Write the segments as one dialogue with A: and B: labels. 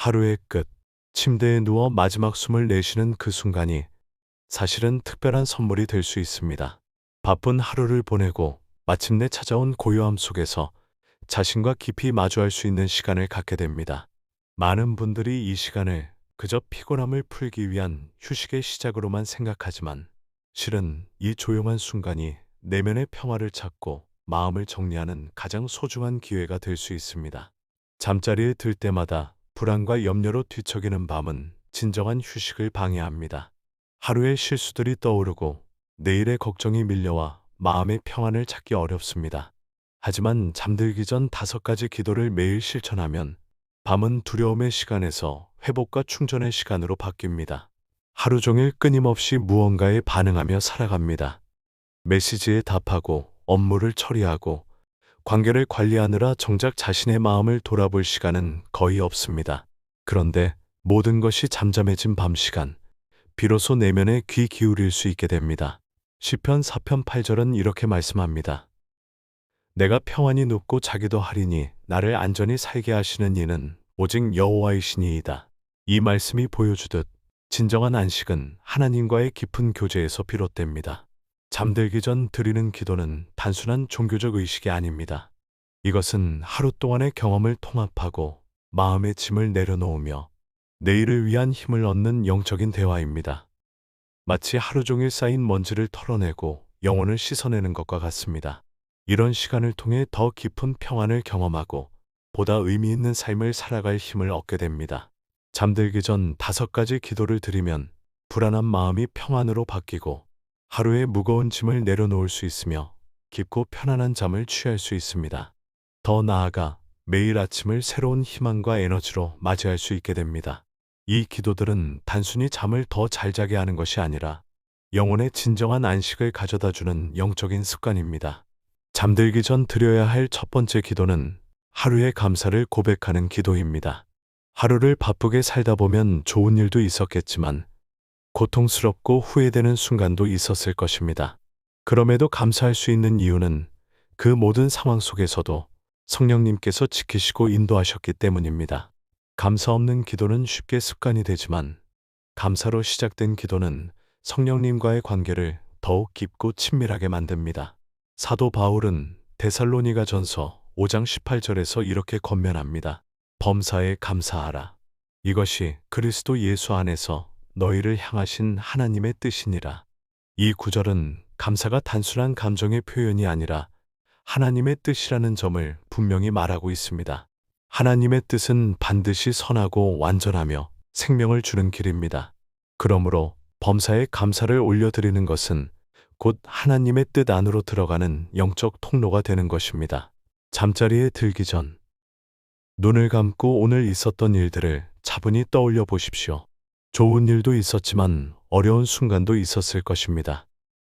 A: 하루의 끝, 침대에 누워 마지막 숨을 내쉬는 그 순간이 사실은 특별한 선물이 될 수 있습니다. 바쁜 하루를 보내고 마침내 찾아온 고요함 속에서 자신과 깊이 마주할 수 있는 시간을 갖게 됩니다. 많은 분들이 이 시간을 그저 피곤함을 풀기 위한 휴식의 시작으로만 생각하지만 실은 이 조용한 순간이 내면의 평화를 찾고 마음을 정리하는 가장 소중한 기회가 될 수 있습니다. 잠자리에 들 때마다 불안과 염려로 뒤척이는 밤은 진정한 휴식을 방해합니다. 하루의 실수들이 떠오르고 내일의 걱정이 밀려와 마음의 평안을 찾기 어렵습니다. 하지만 잠들기 전 다섯 가지 기도를 매일 실천하면 밤은 두려움의 시간에서 회복과 충전의 시간으로 바뀝니다. 하루 종일 끊임없이 무언가에 반응하며 살아갑니다. 메시지에 답하고 업무를 처리하고 관계를 관리하느라 정작 자신의 마음을 돌아볼 시간은 거의 없습니다. 그런데 모든 것이 잠잠해진 밤 시간, 비로소 내면에 귀 기울일 수 있게 됩니다. 시편 4편 8절은 이렇게 말씀합니다. 내가 평안히 눕고 자기도 하리니 나를 안전히 살게 하시는 이는 오직 여호와이시니이다. 이 말씀이 보여주듯 진정한 안식은 하나님과의 깊은 교제에서 비롯됩니다. 잠들기 전 드리는 기도는 단순한 종교적 의식이 아닙니다. 이것은 하루 동안의 경험을 통합하고 마음의 짐을 내려놓으며 내일을 위한 힘을 얻는 영적인 대화입니다. 마치 하루 종일 쌓인 먼지를 털어내고 영혼을 씻어내는 것과 같습니다. 이런 시간을 통해 더 깊은 평안을 경험하고 보다 의미 있는 삶을 살아갈 힘을 얻게 됩니다. 잠들기 전 다섯 가지 기도를 드리면 불안한 마음이 평안으로 바뀌고 하루의 무거운 짐을 내려놓을 수 있으며 깊고 편안한 잠을 취할 수 있습니다. 더 나아가 매일 아침을 새로운 희망과 에너지로 맞이할 수 있게 됩니다. 이 기도들은 단순히 잠을 더 잘 자게 하는 것이 아니라 영혼의 진정한 안식을 가져다 주는 영적인 습관입니다. 잠들기 전 드려야 할 첫 번째 기도는 하루의 감사를 고백하는 기도입니다. 하루를 바쁘게 살다 보면 좋은 일도 있었겠지만 고통스럽고 후회되는 순간도 있었을 것입니다. 그럼에도 감사할 수 있는 이유는 그 모든 상황 속에서도 성령님께서 지키시고 인도하셨기 때문입니다. 감사 없는 기도는 쉽게 습관이 되지만 감사로 시작된 기도는 성령님과의 관계를 더욱 깊고 친밀하게 만듭니다. 사도 바울은 데살로니가 전서 5장 18절에서 이렇게 권면합니다. 범사에 감사하라. 이것이 그리스도 예수 안에서 너희를 향하신 하나님의 뜻이니라. 이 구절은 감사가 단순한 감정의 표현이 아니라 하나님의 뜻이라는 점을 분명히 말하고 있습니다. 하나님의 뜻은 반드시 선하고 완전하며 생명을 주는 길입니다. 그러므로 범사에 감사를 올려드리는 것은 곧 하나님의 뜻 안으로 들어가는 영적 통로가 되는 것입니다. 잠자리에 들기 전 눈을 감고 오늘 있었던 일들을 차분히 떠올려 보십시오. 좋은 일도 있었지만 어려운 순간도 있었을 것입니다.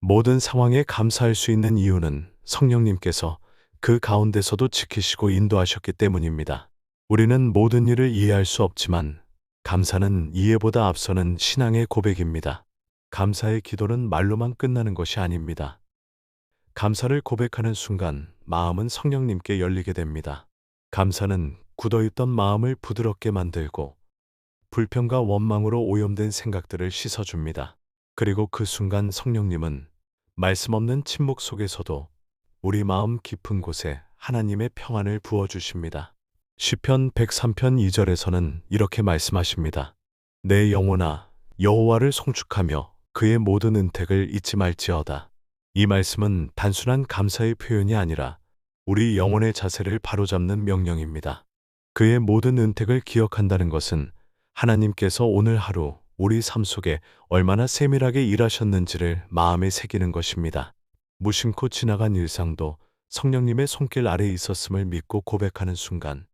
A: 모든 상황에 감사할 수 있는 이유는 성령님께서 그 가운데서도 지키시고 인도하셨기 때문입니다. 우리는 모든 일을 이해할 수 없지만 감사는 이해보다 앞서는 신앙의 고백입니다. 감사의 기도는 말로만 끝나는 것이 아닙니다. 감사를 고백하는 순간 마음은 성령님께 열리게 됩니다. 감사는 굳어있던 마음을 부드럽게 만들고 불평과 원망으로 오염된 생각들을 씻어줍니다. 그리고 그 순간 성령님은 말씀 없는 침묵 속에서도 우리 마음 깊은 곳에 하나님의 평안을 부어주십니다. 시편 103편 2절에서는 이렇게 말씀하십니다. 내 영혼아 여호와를 송축하며 그의 모든 은택을 잊지 말지어다. 이 말씀은 단순한 감사의 표현이 아니라 우리 영혼의 자세를 바로잡는 명령입니다. 그의 모든 은택을 기억한다는 것은 하나님께서 오늘 하루 우리 삶 속에 얼마나 세밀하게 일하셨는지를 마음에 새기는 것입니다. 무심코 지나간 일상도 성령님의 손길 아래 있었음을 믿고 고백하는 순간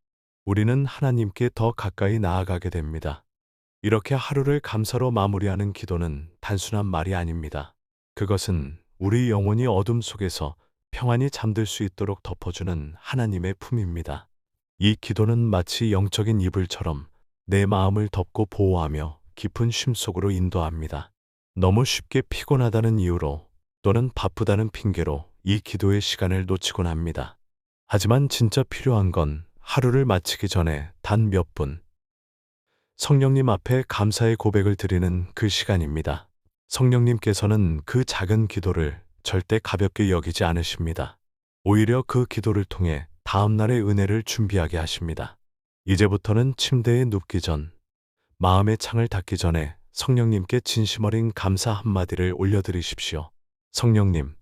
A: 우리는 하나님께 더 가까이 나아가게 됩니다. 이렇게 하루를 감사로 마무리하는 기도는 단순한 말이 아닙니다. 그것은 우리 영혼이 어둠 속에서 평안히 잠들 수 있도록 덮어주는 하나님의 품입니다. 이 기도는 마치 영적인 이불처럼 내 마음을 덮고 보호하며 깊은 쉼 속으로 인도합니다. 너무 쉽게 피곤하다는 이유로 또는 바쁘다는 핑계로 이 기도의 시간을 놓치곤 합니다. 하지만 진짜 필요한 건 하루를 마치기 전에 단 몇 분, 성령님 앞에 감사의 고백을 드리는 그 시간입니다. 성령님께서는 그 작은 기도를 절대 가볍게 여기지 않으십니다. 오히려 그 기도를 통해 다음날의 은혜를 준비하게 하십니다. 이제부터는 침대에 눕기 전, 마음의 창을 닫기 전에 성령님께 진심 어린 감사 한마디를 올려드리십시오. 성령님,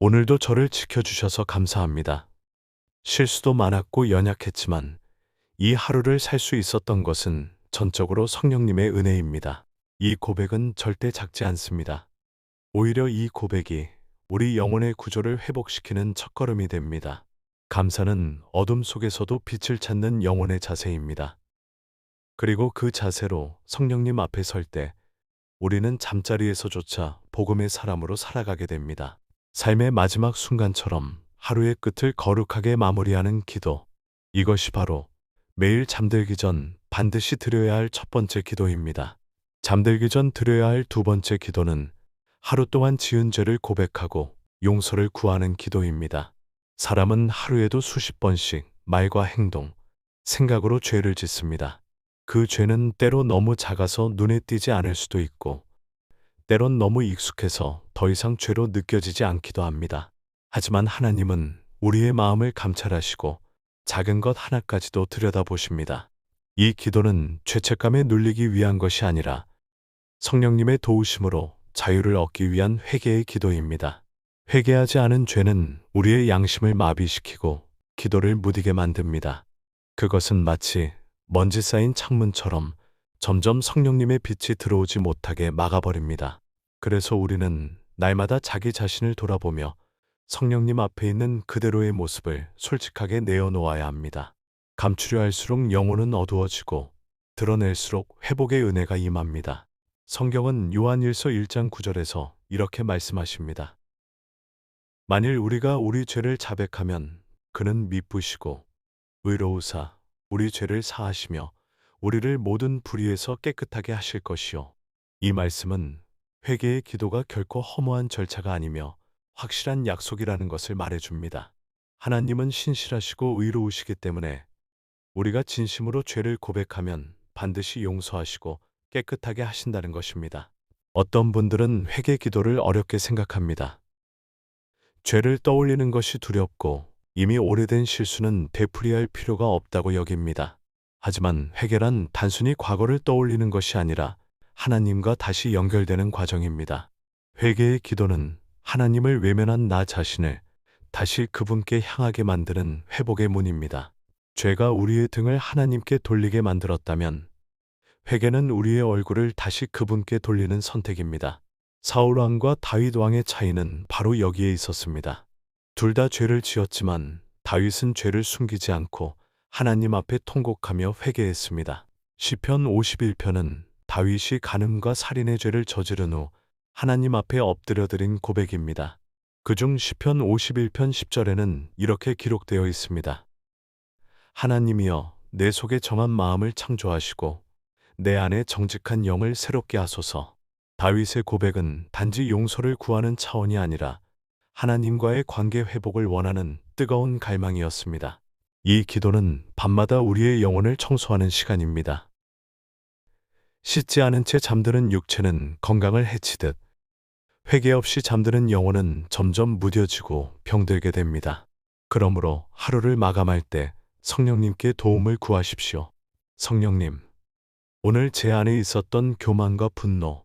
A: 오늘도 저를 지켜주셔서 감사합니다. 실수도 많았고 연약했지만 이 하루를 살 수 있었던 것은 전적으로 성령님의 은혜입니다. 이 고백은 절대 작지 않습니다. 오히려 이 고백이 우리 영혼의 구조를 회복시키는 첫걸음이 됩니다. 감사는 어둠 속에서도 빛을 찾는 영혼의 자세입니다. 그리고 그 자세로 성령님 앞에 설 때 우리는 잠자리에서조차 복음의 사람으로 살아가게 됩니다. 삶의 마지막 순간처럼 하루의 끝을 거룩하게 마무리하는 기도. 이것이 바로 매일 잠들기 전 반드시 드려야 할 첫 번째 기도입니다. 잠들기 전 드려야 할 두 번째 기도는 하루 동안 지은 죄를 고백하고 용서를 구하는 기도입니다. 사람은 하루에도 수십 번씩 말과 행동, 생각으로 죄를 짓습니다. 그 죄는 때로 너무 작아서 눈에 띄지 않을 수도 있고, 때론 너무 익숙해서 더 이상 죄로 느껴지지 않기도 합니다. 하지만 하나님은 우리의 마음을 감찰하시고 작은 것 하나까지도 들여다보십니다. 이 기도는 죄책감에 눌리기 위한 것이 아니라 성령님의 도우심으로 자유를 얻기 위한 회개의 기도입니다. 회개하지 않은 죄는 우리의 양심을 마비시키고 기도를 무디게 만듭니다. 그것은 마치 먼지 쌓인 창문처럼 점점 성령님의 빛이 들어오지 못하게 막아버립니다. 그래서 우리는 날마다 자기 자신을 돌아보며 성령님 앞에 있는 그대로의 모습을 솔직하게 내어놓아야 합니다. 감추려 할수록 영혼은 어두워지고 드러낼수록 회복의 은혜가 임합니다. 성경은 요한일서 1장 9절에서 이렇게 말씀하십니다. 만일 우리가 우리 죄를 자백하면 그는 미쁘시고 의로우사 우리 죄를 사하시며 우리를 모든 불의에서 깨끗하게 하실 것이요. 이 말씀은 회개의 기도가 결코 허무한 절차가 아니며 확실한 약속이라는 것을 말해줍니다. 하나님은 신실하시고 의로우시기 때문에 우리가 진심으로 죄를 고백하면 반드시 용서하시고 깨끗하게 하신다는 것입니다. 어떤 분들은 회개 기도를 어렵게 생각합니다. 죄를 떠올리는 것이 두렵고 이미 오래된 실수는 되풀이할 필요가 없다고 여깁니다. 하지만 회개란 단순히 과거를 떠올리는 것이 아니라 하나님과 다시 연결되는 과정입니다. 회개의 기도는 하나님을 외면한 나 자신을 다시 그분께 향하게 만드는 회복의 문입니다. 죄가 우리의 등을 하나님께 돌리게 만들었다면 회개는 우리의 얼굴을 다시 그분께 돌리는 선택입니다. 사울 왕과 다윗 왕의 차이는 바로 여기에 있었습니다. 둘 다 죄를 지었지만 다윗은 죄를 숨기지 않고 하나님 앞에 통곡하며 회개했습니다. 시편 51편은 다윗이 간음과 살인의 죄를 저지른 후 하나님 앞에 엎드려 드린 고백입니다. 그중 시편 51편 10절에는 이렇게 기록되어 있습니다. 하나님이여 내 속에 정한 마음을 창조하시고 내 안에 정직한 영을 새롭게 하소서. 다윗의 고백은 단지 용서를 구하는 차원이 아니라 하나님과의 관계 회복을 원하는 뜨거운 갈망이었습니다. 이 기도는 밤마다 우리의 영혼을 청소하는 시간입니다. 씻지 않은 채 잠드는 육체는 건강을 해치듯 회개 없이 잠드는 영혼은 점점 무뎌지고 병들게 됩니다. 그러므로 하루를 마감할 때 성령님께 도움을 구하십시오. 성령님, 오늘 제 안에 있었던 교만과 분노,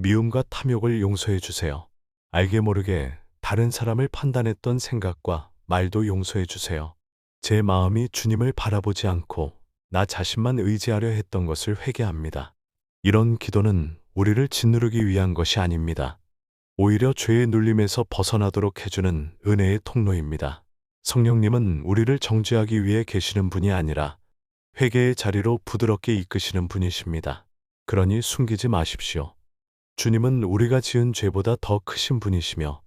A: 미움과 탐욕을 용서해 주세요. 알게 모르게 다른 사람을 판단했던 생각과 말도 용서해 주세요. 제 마음이 주님을 바라보지 않고 나 자신만 의지하려 했던 것을 회개합니다. 이런 기도는 우리를 짓누르기 위한 것이 아닙니다. 오히려 죄의 눌림에서 벗어나도록 해주는 은혜의 통로입니다. 성령님은 우리를 정죄하기 위해 계시는 분이 아니라 회개의 자리로 부드럽게 이끄시는 분이십니다. 그러니 숨기지 마십시오. 주님은 우리가 지은 죄보다 더 크신 분이시며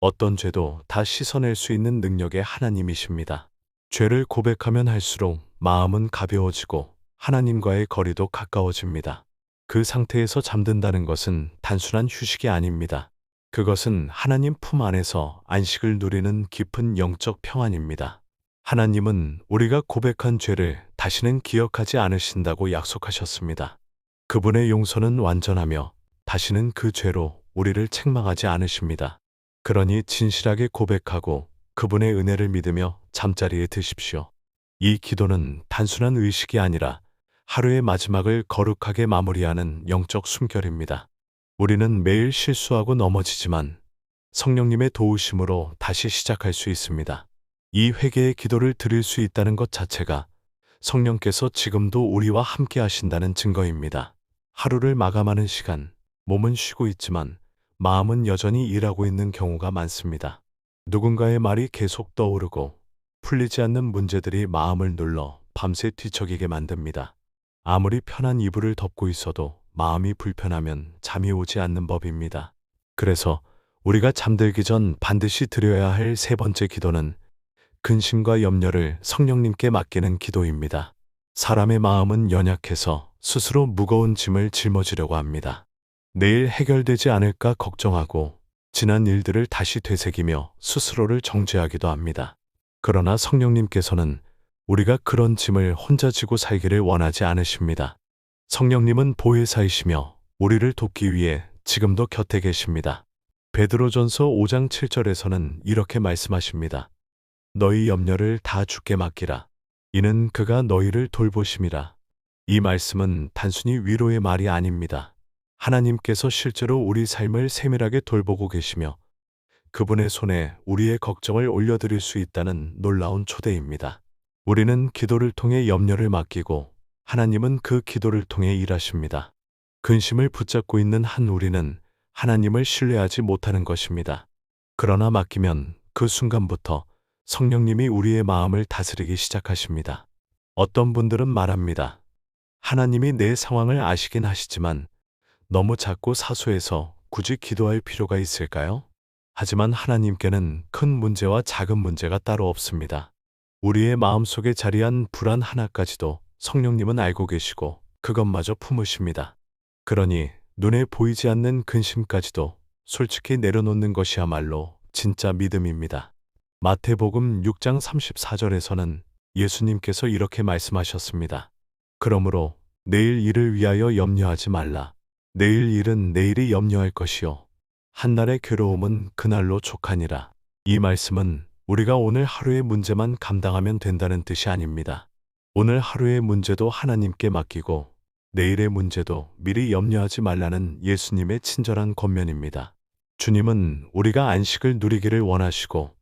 A: 어떤 죄도 다 씻어낼 수 있는 능력의 하나님이십니다. 죄를 고백하면 할수록 마음은 가벼워지고 하나님과의 거리도 가까워집니다. 그 상태에서 잠든다는 것은 단순한 휴식이 아닙니다. 그것은 하나님 품 안에서 안식을 누리는 깊은 영적 평안입니다. 하나님은 우리가 고백한 죄를 다시는 기억하지 않으신다고 약속하셨습니다. 그분의 용서는 완전하며 다시는 그 죄로 우리를 책망하지 않으십니다. 그러니 진실하게 고백하고 그분의 은혜를 믿으며 잠자리에 드십시오. 이 기도는 단순한 의식이 아니라 하루의 마지막을 거룩하게 마무리하는 영적 숨결입니다. 우리는 매일 실수하고 넘어지지만 성령님의 도우심으로 다시 시작할 수 있습니다. 이 회개의 기도를 드릴 수 있다는 것 자체가 성령께서 지금도 우리와 함께 하신다는 증거입니다. 하루를 마감하는 시간, 몸은 쉬고 있지만 마음은 여전히 일하고 있는 경우가 많습니다. 누군가의 말이 계속 떠오르고 풀리지 않는 문제들이 마음을 눌러 밤새 뒤척이게 만듭니다. 아무리 편한 이불을 덮고 있어도 마음이 불편하면 잠이 오지 않는 법입니다. 그래서 우리가 잠들기 전 반드시 드려야 할 세 번째 기도는 근심과 염려를 성령님께 맡기는 기도입니다. 사람의 마음은 연약해서 스스로 무거운 짐을 짊어지려고 합니다. 내일 해결되지 않을까 걱정하고 지난 일들을 다시 되새기며 스스로를 정죄하기도 합니다. 그러나 성령님께서는 우리가 그런 짐을 혼자 지고 살기를 원하지 않으십니다. 성령님은 보혜사이시며 우리를 돕기 위해 지금도 곁에 계십니다. 베드로전서 5장 7절에서는 이렇게 말씀하십니다. 너희 염려를 다 주께 맡기라. 이는 그가 너희를 돌보심이라. 이 말씀은 단순히 위로의 말이 아닙니다. 하나님께서 실제로 우리 삶을 세밀하게 돌보고 계시며 그분의 손에 우리의 걱정을 올려드릴 수 있다는 놀라운 초대입니다. 우리는 기도를 통해 염려를 맡기고 하나님은 그 기도를 통해 일하십니다. 근심을 붙잡고 있는 한 우리는 하나님을 신뢰하지 못하는 것입니다. 그러나 맡기면 그 순간부터 성령님이 우리의 마음을 다스리기 시작하십니다. 어떤 분들은 말합니다. 하나님이 내 상황을 아시긴 하시지만 너무 작고 사소해서 굳이 기도할 필요가 있을까요? 하지만 하나님께는 큰 문제와 작은 문제가 따로 없습니다. 우리의 마음속에 자리한 불안 하나까지도 성령님은 알고 계시고 그것마저 품으십니다. 그러니 눈에 보이지 않는 근심까지도 솔직히 내려놓는 것이야말로 진짜 믿음입니다. 마태복음 6장 34절에서는 예수님께서 이렇게 말씀하셨습니다. 그러므로 내일 일을 위하여 염려하지 말라. 내일 일은 내일이 염려할 것이요. 한날의 괴로움은 그날로 족하니라. 이 말씀은 우리가 오늘 하루의 문제만 감당하면 된다는 뜻이 아닙니다. 오늘 하루의 문제도 하나님께 맡기고 내일의 문제도 미리 염려하지 말라는 예수님의 친절한 권면입니다. 주님은 우리가 안식을 누리기를 원하시고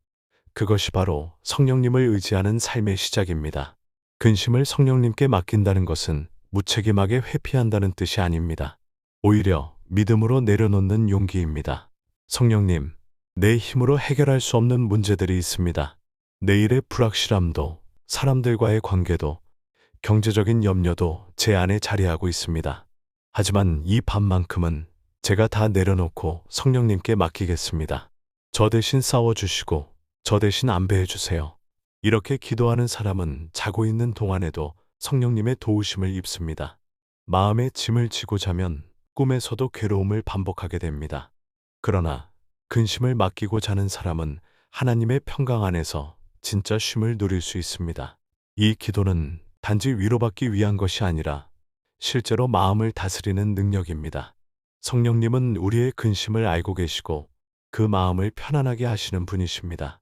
A: 그것이 바로 성령님을 의지하는 삶의 시작입니다. 근심을 성령님께 맡긴다는 것은 무책임하게 회피한다는 뜻이 아닙니다. 오히려 믿음으로 내려놓는 용기입니다. 성령님, 내 힘으로 해결할 수 없는 문제들이 있습니다. 내일의 불확실함도, 사람들과의 관계도, 경제적인 염려도 제 안에 자리하고 있습니다. 하지만 이 밤만큼은 제가 다 내려놓고 성령님께 맡기겠습니다. 저 대신 싸워주시고, 저 대신 안배해 주세요. 이렇게 기도하는 사람은 자고 있는 동안에도 성령님의 도우심을 입습니다. 마음에 짐을 지고 자면 꿈에서도 괴로움을 반복하게 됩니다. 그러나 근심을 맡기고 자는 사람은 하나님의 평강 안에서 진짜 쉼을 누릴 수 있습니다. 이 기도는 단지 위로받기 위한 것이 아니라 실제로 마음을 다스리는 능력입니다. 성령님은 우리의 근심을 알고 계시고 그 마음을 편안하게 하시는 분이십니다.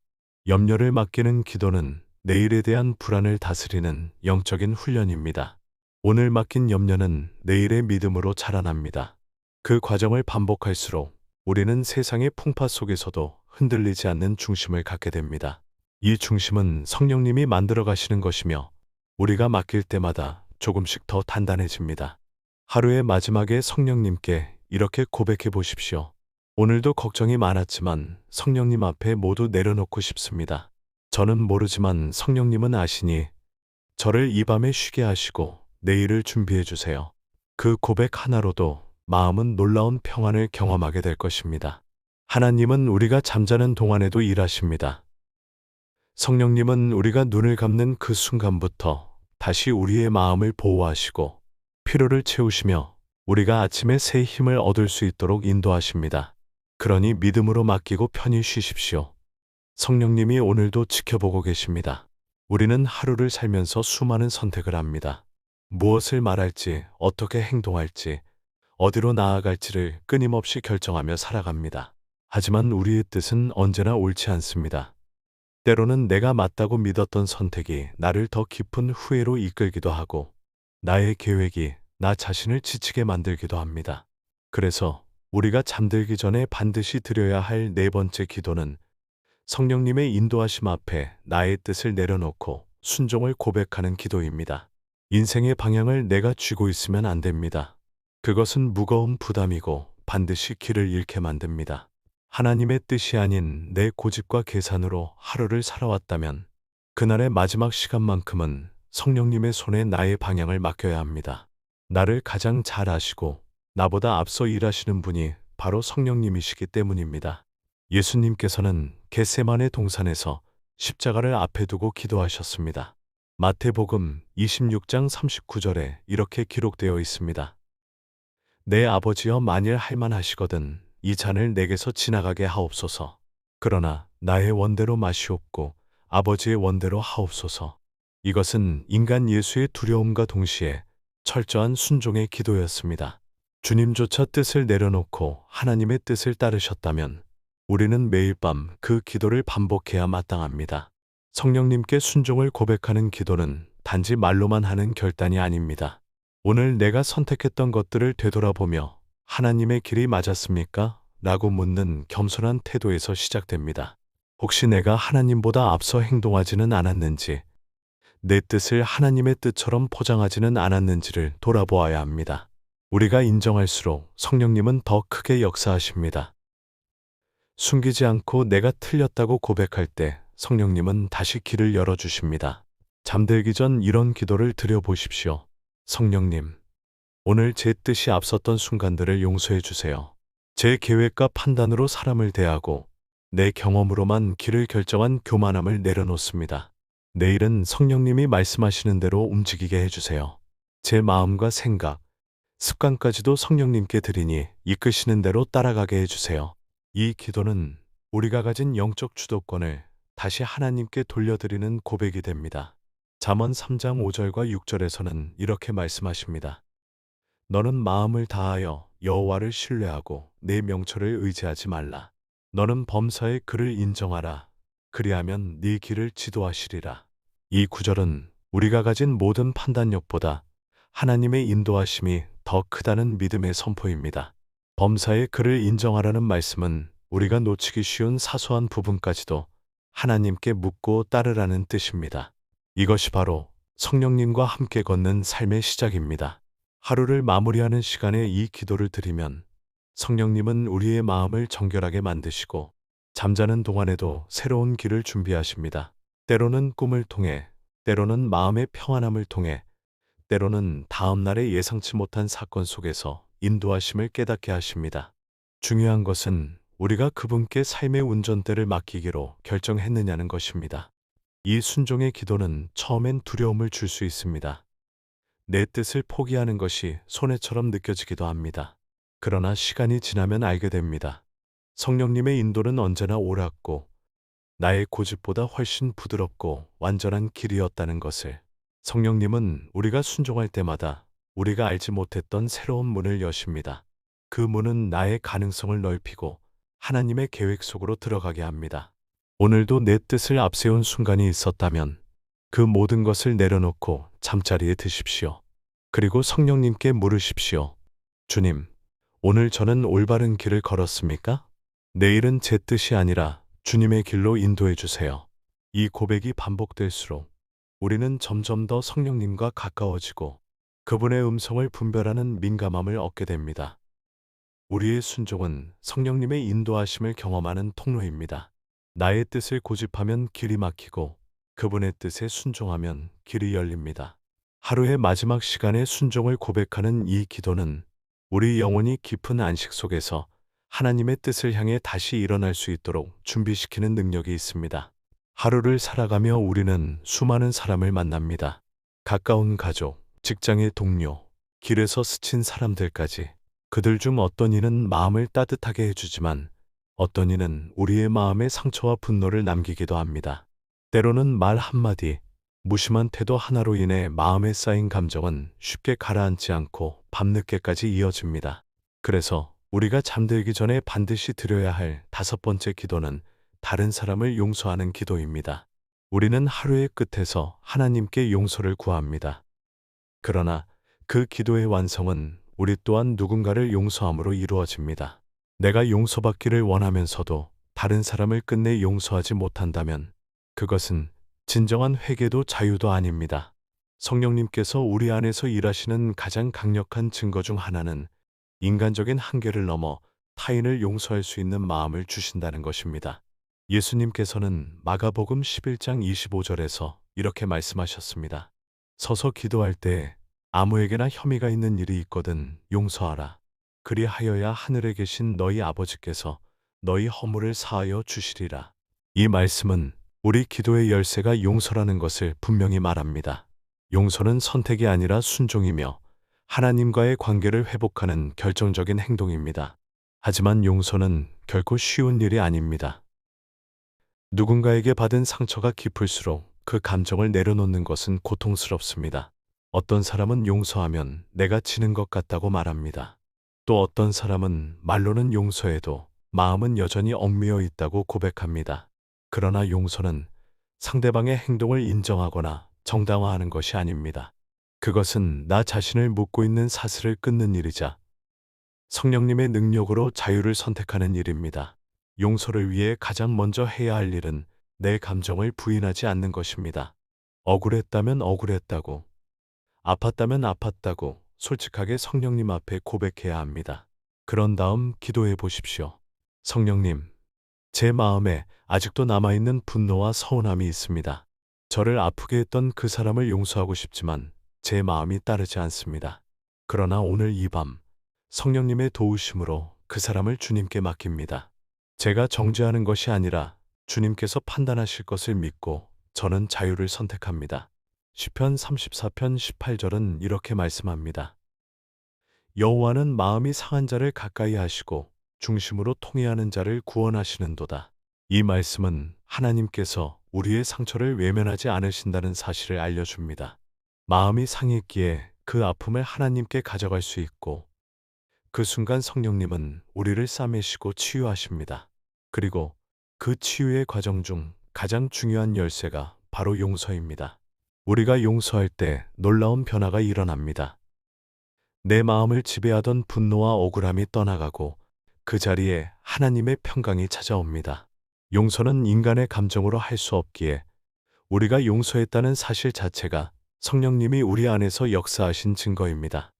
A: 염려를 맡기는 기도는 내일에 대한 불안을 다스리는 영적인 훈련입니다. 오늘 맡긴 염려는 내일의 믿음으로 자라납니다. 그 과정을 반복할수록 우리는 세상의 풍파 속에서도 흔들리지 않는 중심을 갖게 됩니다. 이 중심은 성령님이 만들어 가시는 것이며 우리가 맡길 때마다 조금씩 더 단단해집니다. 하루의 마지막에 성령님께 이렇게 고백해 보십시오. 오늘도 걱정이 많았지만 성령님 앞에 모두 내려놓고 싶습니다. 저는 모르지만 성령님은 아시니 저를 이 밤에 쉬게 하시고 내일을 준비해 주세요. 그 고백 하나로도 마음은 놀라운 평안을 경험하게 될 것입니다. 하나님은 우리가 잠자는 동안에도 일하십니다. 성령님은 우리가 눈을 감는 그 순간부터 다시 우리의 마음을 보호하시고 피로를 채우시며 우리가 아침에 새 힘을 얻을 수 있도록 인도하십니다. 그러니 믿음으로 맡기고 편히 쉬십시오. 성령님이 오늘도 지켜보고 계십니다. 우리는 하루를 살면서 수많은 선택을 합니다. 무엇을 말할지, 어떻게 행동할지, 어디로 나아갈지를 끊임없이 결정하며 살아갑니다. 하지만 우리의 뜻은 언제나 옳지 않습니다. 때로는 내가 맞다고 믿었던 선택이 나를 더 깊은 후회로 이끌기도 하고, 나의 계획이 나 자신을 지치게 만들기도 합니다. 그래서 우리가 잠들기 전에 반드시 드려야 할 네 번째 기도는 성령님의 인도하심 앞에 나의 뜻을 내려놓고 순종을 고백하는 기도입니다. 인생의 방향을 내가 쥐고 있으면 안 됩니다. 그것은 무거운 부담이고 반드시 길을 잃게 만듭니다. 하나님의 뜻이 아닌 내 고집과 계산으로 하루를 살아왔다면 그날의 마지막 시간만큼은 성령님의 손에 나의 방향을 맡겨야 합니다. 나를 가장 잘 아시고 나보다 앞서 일하시는 분이 바로 성령님이시기 때문입니다. 예수님께서는 겟세만의 동산에서 십자가를 앞에 두고 기도하셨습니다. 마태복음 26장 39절에 이렇게 기록되어 있습니다. 내 아버지여 만일 할만하시거든 이 잔을 내게서 지나가게 하옵소서. 그러나 나의 원대로 마시옵고 아버지의 원대로 하옵소서. 이것은 인간 예수의 두려움과 동시에 철저한 순종의 기도였습니다. 주님조차 뜻을 내려놓고 하나님의 뜻을 따르셨다면 우리는 매일 밤 그 기도를 반복해야 마땅합니다. 성령님께 순종을 고백하는 기도는 단지 말로만 하는 결단이 아닙니다. 오늘 내가 선택했던 것들을 되돌아보며 하나님의 길이 맞았습니까? 라고 묻는 겸손한 태도에서 시작됩니다. 혹시 내가 하나님보다 앞서 행동하지는 않았는지, 내 뜻을 하나님의 뜻처럼 포장하지는 않았는지를 돌아보아야 합니다. 우리가 인정할수록 성령님은 더 크게 역사하십니다. 숨기지 않고 내가 틀렸다고 고백할 때 성령님은 다시 길을 열어주십니다. 잠들기 전 이런 기도를 드려보십시오. 성령님, 오늘 제 뜻이 앞섰던 순간들을 용서해 주세요. 제 계획과 판단으로 사람을 대하고 내 경험으로만 길을 결정한 교만함을 내려놓습니다. 내일은 성령님이 말씀하시는 대로 움직이게 해주세요. 제 마음과 생각, 습관까지도 성령님께 드리니 이끄시는 대로 따라가게 해주세요. 이 기도는 우리가 가진 영적 주도권을 다시 하나님께 돌려드리는 고백이 됩니다. 잠언 3장 5절과 6절에서는 이렇게 말씀하십니다. 너는 마음을 다하여 여호와를 신뢰하고 내 명철을 의지하지 말라. 너는 범사의 그를 인정하라. 그리하면 네 길을 지도하시리라. 이 구절은 우리가 가진 모든 판단력보다 하나님의 인도하심이 더 크다는 믿음의 선포입니다. 범사의 그를 인정하라는 말씀은 우리가 놓치기 쉬운 사소한 부분까지도 하나님께 묻고 따르라는 뜻입니다. 이것이 바로 성령님과 함께 걷는 삶의 시작입니다. 하루를 마무리하는 시간에 이 기도를 드리면 성령님은 우리의 마음을 정결하게 만드시고 잠자는 동안에도 새로운 길을 준비하십니다. 때로는 꿈을 통해, 때로는 마음의 평안함을 통해, 때로는 다음날의 예상치 못한 사건 속에서 인도하심을 깨닫게 하십니다. 중요한 것은 우리가 그분께 삶의 운전대를 맡기기로 결정했느냐는 것입니다. 이 순종의 기도는 처음엔 두려움을 줄 수 있습니다. 내 뜻을 포기하는 것이 손해처럼 느껴지기도 합니다. 그러나 시간이 지나면 알게 됩니다. 성령님의 인도는 언제나 옳았고 나의 고집보다 훨씬 부드럽고 완전한 길이었다는 것을 성령님은 우리가 순종할 때마다 우리가 알지 못했던 새로운 문을 여십니다. 그 문은 나의 가능성을 넓히고 하나님의 계획 속으로 들어가게 합니다. 오늘도 내 뜻을 앞세운 순간이 있었다면 그 모든 것을 내려놓고 잠자리에 드십시오. 그리고 성령님께 물으십시오. 주님, 오늘 저는 올바른 길을 걸었습니까? 내일은 제 뜻이 아니라 주님의 길로 인도해 주세요. 이 고백이 반복될수록 우리는 점점 더 성령님과 가까워지고 그분의 음성을 분별하는 민감함을 얻게 됩니다. 우리의 순종은 성령님의 인도하심을 경험하는 통로입니다. 나의 뜻을 고집하면 길이 막히고 그분의 뜻에 순종하면 길이 열립니다. 하루의 마지막 시간에 순종을 고백하는 이 기도는 우리 영혼이 깊은 안식 속에서 하나님의 뜻을 향해 다시 일어날 수 있도록 준비시키는 능력이 있습니다. 하루를 살아가며 우리는 수많은 사람을 만납니다. 가까운 가족, 직장의 동료, 길에서 스친 사람들까지 그들 중 어떤 이는 마음을 따뜻하게 해주지만 어떤 이는 우리의 마음에 상처와 분노를 남기기도 합니다. 때로는 말 한마디, 무심한 태도 하나로 인해 마음에 쌓인 감정은 쉽게 가라앉지 않고 밤늦게까지 이어집니다. 그래서 우리가 잠들기 전에 반드시 드려야 할 다섯 번째 기도는 다른 사람을 용서하는 기도입니다. 우리는 하루의 끝에서 하나님께 용서를 구합니다. 그러나 그 기도의 완성은 우리 또한 누군가를 용서함으로 이루어집니다. 내가 용서받기를 원하면서도 다른 사람을 끝내 용서하지 못한다면 그것은 진정한 회개도 자유도 아닙니다. 성령님께서 우리 안에서 일하시는 가장 강력한 증거 중 하나는 인간적인 한계를 넘어 타인을 용서할 수 있는 마음을 주신다는 것입니다. 예수님께서는 마가복음 11장 25절에서 이렇게 말씀하셨습니다. 서서 기도할 때 아무에게나 혐의가 있는 일이 있거든 용서하라. 그리하여야 하늘에 계신 너희 아버지께서 너희 허물을 사하여 주시리라. 이 말씀은 우리 기도의 열쇠가 용서라는 것을 분명히 말합니다. 용서는 선택이 아니라 순종이며 하나님과의 관계를 회복하는 결정적인 행동입니다. 하지만 용서는 결코 쉬운 일이 아닙니다. 누군가에게 받은 상처가 깊을수록 그 감정을 내려놓는 것은 고통스럽습니다. 어떤 사람은 용서하면 내가 지는 것 같다고 말합니다. 또 어떤 사람은 말로는 용서해도 마음은 여전히 얽매여 있다고 고백합니다. 그러나 용서는 상대방의 행동을 인정하거나 정당화하는 것이 아닙니다. 그것은 나 자신을 묻고 있는 사슬을 끊는 일이자 성령님의 능력으로 자유를 선택하는 일입니다. 용서를 위해 가장 먼저 해야 할 일은 내 감정을 부인하지 않는 것입니다. 억울했다면 억울했다고, 아팠다면 아팠다고 솔직하게 성령님 앞에 고백해야 합니다. 그런 다음 기도해 보십시오. 성령님, 제 마음에 아직도 남아있는 분노와 서운함이 있습니다. 저를 아프게 했던 그 사람을 용서하고 싶지만 제 마음이 따르지 않습니다. 그러나 오늘 이 밤 성령님의 도우심으로 그 사람을 주님께 맡깁니다. 제가 정죄하는 것이 아니라 주님께서 판단하실 것을 믿고 저는 자유를 선택합니다. 시편 34편 18절은 이렇게 말씀합니다. 여호와는 마음이 상한 자를 가까이 하시고 중심으로 통해하는 자를 구원하시는도다. 이 말씀은 하나님께서 우리의 상처를 외면하지 않으신다는 사실을 알려줍니다. 마음이 상했기에 그 아픔을 하나님께 가져갈 수 있고 그 순간 성령님은 우리를 싸매시고 치유하십니다. 그리고 그 치유의 과정 중 가장 중요한 열쇠가 바로 용서입니다. 우리가 용서할 때 놀라운 변화가 일어납니다. 내 마음을 지배하던 분노와 억울함이 떠나가고 그 자리에 하나님의 평강이 찾아옵니다. 용서는 인간의 감정으로 할 수 없기에 우리가 용서했다는 사실 자체가 성령님이 우리 안에서 역사하신 증거입니다.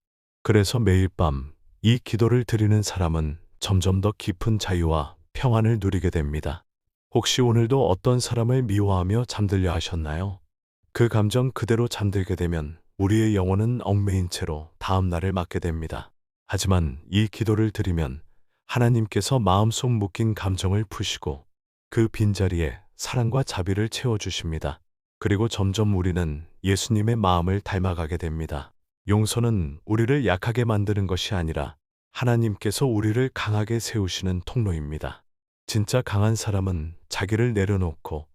A: 그래서 매일 밤 이 기도를 드리는 사람은 점점 더 깊은 자유와 평안을 누리게 됩니다. 혹시 오늘도 어떤 사람을 미워하며 잠들려 하셨나요? 그 감정 그대로 잠들게 되면 우리의 영혼은 얽매인 채로 다음 날을 맞게 됩니다. 하지만 이 기도를 드리면 하나님께서 마음속 묶인 감정을 푸시고 그 빈자리에 사랑과 자비를 채워주십니다. 그리고 점점 우리는 예수님의 마음을 닮아가게 됩니다. 용서는 우리를 약하게 만드는 것이 아니라 하나님께서 우리를 강하게 세우시는 통로입니다. 진짜 강한 사람은 자기를 내려놓고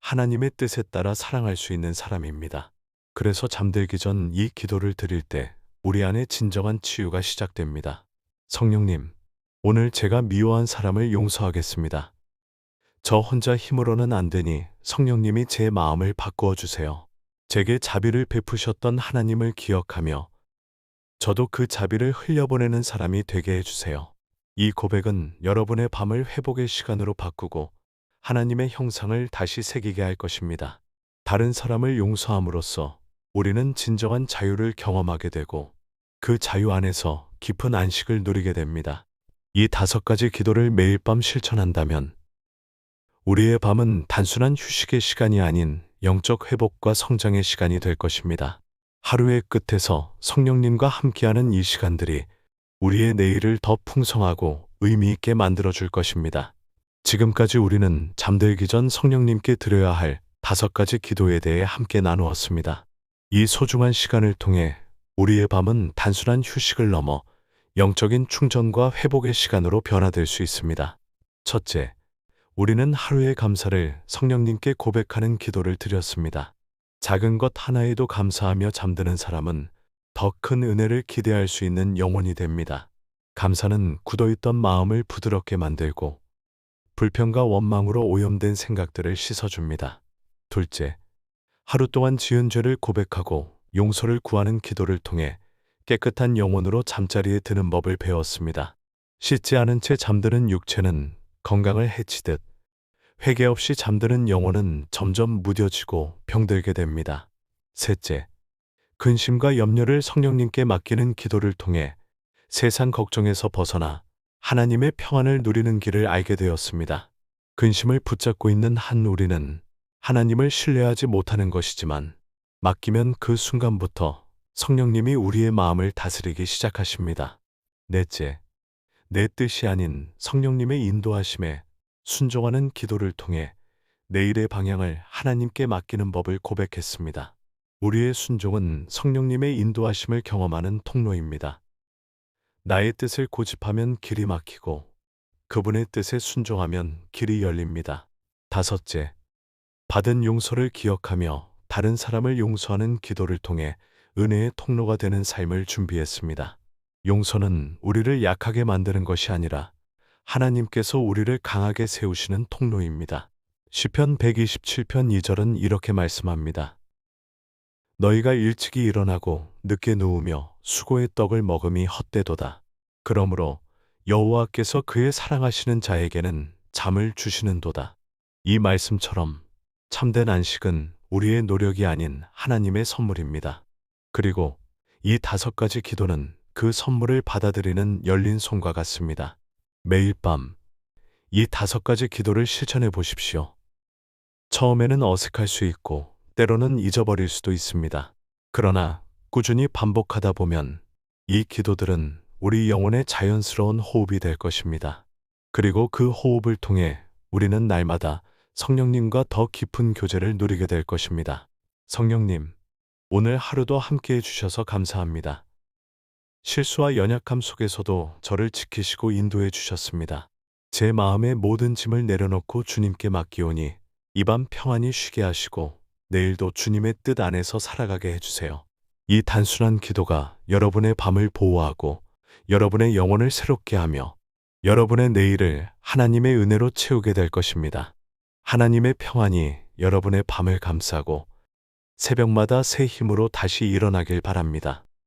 A: 하나님의 뜻에 따라 사랑할 수 있는 사람입니다. 그래서 잠들기 전 이 기도를 드릴 때 우리 안에 진정한 치유가 시작됩니다. 성령님, 오늘 제가 미워한 사람을 용서하겠습니다. 저 혼자 힘으로는 안 되니 성령님이 제 마음을 바꾸어 주세요. 제게 자비를 베푸셨던 하나님을 기억하며 저도 그 자비를 흘려보내는 사람이 되게 해주세요. 이 고백은 여러분의 밤을 회복의 시간으로 바꾸고 하나님의 형상을 다시 새기게 할 것입니다. 다른 사람을 용서함으로써 우리는 진정한 자유를 경험하게 되고 그 자유 안에서 깊은 안식을 누리게 됩니다. 이 다섯 가지 기도를 매일 밤 실천한다면 우리의 밤은 단순한 휴식의 시간이 아닌 영적 회복과 성장의 시간이 될 것입니다. 하루의 끝에서 성령님과 함께하는 이 시간들이 우리의 내일을 더 풍성하고 의미 있게 만들어 줄 것입니다. 지금까지 우리는 잠들기 전 성령님께 드려야 할 다섯 가지 기도에 대해 함께 나누었습니다. 이 소중한 시간을 통해 우리의 밤은 단순한 휴식을 넘어 영적인 충전과 회복의 시간으로 변화될 수 있습니다. 첫째, 우리는 하루의 감사를 성령님께 고백하는 기도를 드렸습니다. 작은 것 하나에도 감사하며 잠드는 사람은 더 큰 은혜를 기대할 수 있는 영혼이 됩니다. 감사는 굳어있던 마음을 부드럽게 만들고 불평과 원망으로 오염된 생각들을 씻어줍니다. 둘째, 하루 동안 지은 죄를 고백하고 용서를 구하는 기도를 통해 깨끗한 영혼으로 잠자리에 드는 법을 배웠습니다. 씻지 않은 채 잠드는 육체는 건강을 해치듯 회개 없이 잠드는 영혼은 점점 무뎌지고 병들게 됩니다. 셋째, 근심과 염려를 성령님께 맡기는 기도를 통해 세상 걱정에서 벗어나 하나님의 평안을 누리는 길을 알게 되었습니다. 근심을 붙잡고 있는 한 우리는 하나님을 신뢰하지 못하는 것이지만 맡기면 그 순간부터 성령님이 우리의 마음을 다스리기 시작하십니다. 넷째, 내 뜻이 아닌 성령님의 인도하심에 순종하는 기도를 통해 내일의 방향을 하나님께 맡기는 법을 고백했습니다. 우리의 순종은 성령님의 인도하심을 경험하는 통로입니다. 나의 뜻을 고집하면 길이 막히고 그분의 뜻에 순종하면 길이 열립니다. 다섯째, 받은 용서를 기억하며 다른 사람을 용서하는 기도를 통해 은혜의 통로가 되는 삶을 준비했습니다. 용서는 우리를 약하게 만드는 것이 아니라 하나님께서 우리를 강하게 세우시는 통로입니다. 시편 127편 2절은 이렇게 말씀합니다. 너희가 일찍이 일어나고 늦게 누우며 수고의 떡을 먹음이 헛되도다. 그러므로 여호와께서 그의 사랑하시는 자에게는 잠을 주시는도다. 이 말씀처럼 참된 안식은 우리의 노력이 아닌 하나님의 선물입니다. 그리고 이 다섯 가지 기도는 그 선물을 받아들이는 열린 손과 같습니다. 매일 밤 이 다섯 가지 기도를 실천해 보십시오. 처음에는 어색할 수 있고 때로는 잊어버릴 수도 있습니다. 그러나 꾸준히 반복하다 보면 이 기도들은 우리 영혼의 자연스러운 호흡이 될 것입니다. 그리고 그 호흡을 통해 우리는 날마다 성령님과 더 깊은 교제를 누리게 될 것입니다. 성령님, 오늘 하루도 함께 해주셔서 감사합니다. 실수와 연약함 속에서도 저를 지키시고 인도해 주셨습니다. 제 마음의 모든 짐을 내려놓고 주님께 맡기오니 이 밤 평안히 쉬게 하시고 내일도 주님의 뜻 안에서 살아가게 해주세요. 이 단순한 기도가 여러분의 밤을 보호하고 여러분의 영혼을 새롭게 하며 여러분의 내일을 하나님의 은혜로 채우게 될 것입니다. 하나님의 평안이 여러분의 밤을 감싸고 새벽마다 새 힘으로 다시 일어나길 바랍니다.